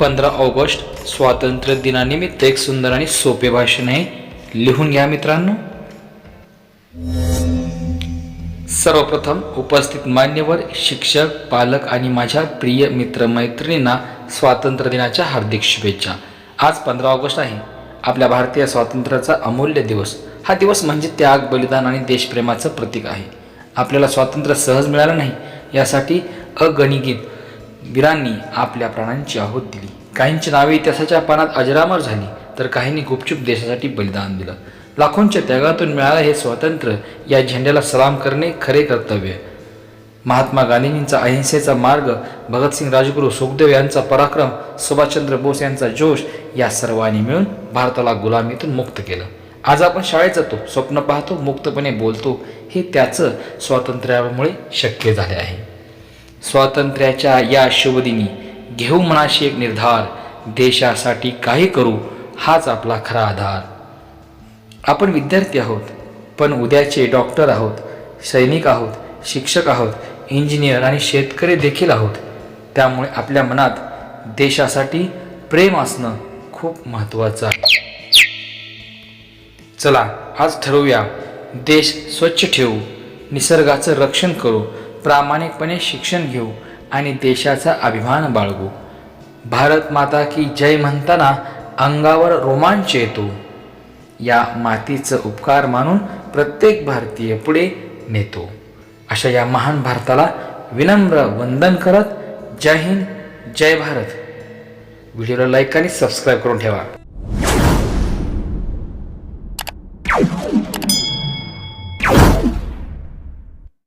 पंधरा ऑगस्ट स्वातंत्र्य दिनानिमित्त एक सुंदर आणि सोपे भाषण आहे. लिहून घ्या मित्रांनो. सर्वप्रथम उपस्थित मान्यवर शिक्षक पालक आणि माझ्या प्रिय मित्रमैत्रिणींना स्वातंत्र्य दिनाच्या हार्दिक शुभेच्छा. आज पंधरा ऑगस्ट आहे. आपल्या भारतीय स्वातंत्र्याचा अमूल्य दिवस. हा दिवस म्हणजे त्याग बलिदान आणि देशप्रेमाचं प्रतीक आहे. आपल्याला स्वातंत्र्य सहज मिळालं नाही. यासाठी अगणित वीरांनी आपल्या प्राणांची आहुत दिली. काहींची नावे इतिहासाच्या पानात अजरामर झाली तर काहींनी गुपचूप देशासाठी बलिदान दिलं. लाखोंच्या त्यागातून मिळालं हे स्वातंत्र्य या झेंड्याला सलाम करणे खरे कर्तव्य. महात्मा गांधींचा अहिंसेचा मार्ग भगतसिंग राजगुरू सुखदेव यांचा पराक्रम सुभाषचंद्र बोस यांचा जोश या सर्वांनी मिळून भारताला गुलामीतून मुक्त केलं. आज आपण शाळेत जातो स्वप्न पाहतो मुक्तपणे बोलतो हे त्याचं स्वातंत्र्यामुळे शक्य झाले आहे. स्वातंत्र्याच्या या शुभदिनी घेऊ मनाशी एक निर्धार देशासाठी काही करू हाच आपला खरा आधार. आपण विद्यार्थी आहोत पण उद्याचे डॉक्टर आहोत सैनिक आहोत शिक्षक आहोत इंजिनियर आणि शेतकरी देखील आहोत. त्यामुळे आपल्या मनात देशासाठी प्रेम असणं खूप महत्त्वाचं आहे. चला आज ठरवूया देश स्वच्छ ठेवू निसर्गाचं रक्षण करू प्रामाणिकपणे शिक्षण घेऊ आणि देशाचा अभिमान बाळगू. भारत माता की जय म्हणताना अंगावर रोमांच येतो. या मातीचं उपकार मानून प्रत्येक भारतीय पुढे नेतो. अशा या महान भारताला विनम्र वंदन करत जय हिंद जय भारत. व्हिडिओला लाईक आणि सबस्क्राईब करून ठेवा.